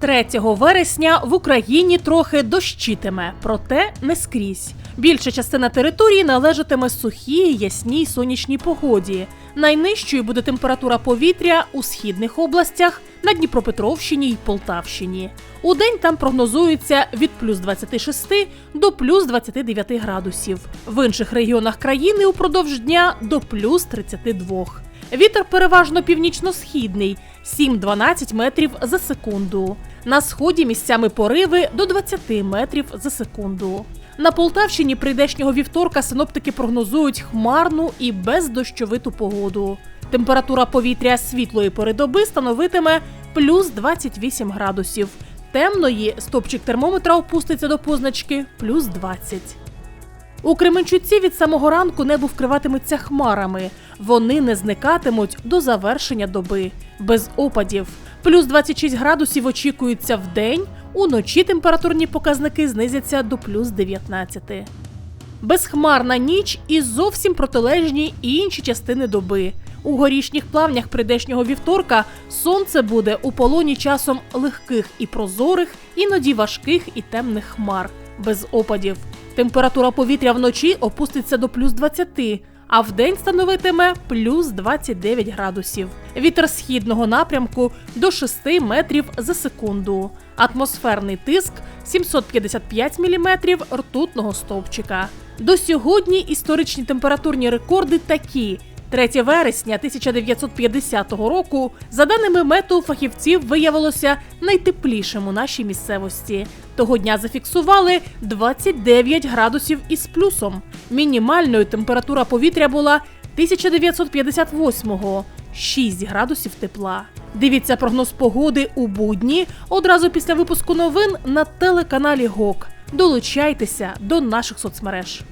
3 вересня в Україні трохи дощитиме, проте не скрізь. Більша частина території належатиме сухій, ясній сонячній погоді. Найнижчою буде температура повітря у східних областях на Дніпропетровщині й Полтавщині. У день там прогнозується від плюс 26 до плюс 29 градусів. В інших регіонах країни упродовж дня до плюс 32. Вітер переважно північно-східний 7-12 метрів за секунду. На сході місцями пориви до 20 метрів за секунду. На Полтавщині прийдешнього вівторка синоптики прогнозують хмарну і бездощовиту погоду. Температура повітря світлої пори доби становитиме плюс 28 градусів. Темної стопчик термометра опуститься до позначки плюс 20. У Кременчуці від самого ранку небо вкриватиметься хмарами. Вони не зникатимуть до завершення доби без опадів. Плюс 26 градусів очікується в день. Уночі температурні показники знизяться до плюс 19. Безхмарна ніч і зовсім протилежні інші частини доби. У горішніх плавнях прийдешнього вівторка сонце буде у полоні часом легких і прозорих, іноді важких і темних хмар, без опадів. Температура повітря вночі опуститься до плюс 20, а вдень становитиме плюс 29 градусів. Вітер східного напрямку до 6 метрів за секунду. Атмосферний тиск 755 міліметрів ртутного стовпчика. До сьогодні історичні температурні рекорди такі. 3 вересня 1950 року, за даними мету фахівців, виявилося найтеплішим у нашій місцевості. Того дня зафіксували 29 градусів із плюсом. Мінімальною температура повітря була 1958-го – 6 градусів тепла. Дивіться прогноз погоди у будні одразу після випуску новин на телеканалі ГОК. Долучайтеся до наших соцмереж.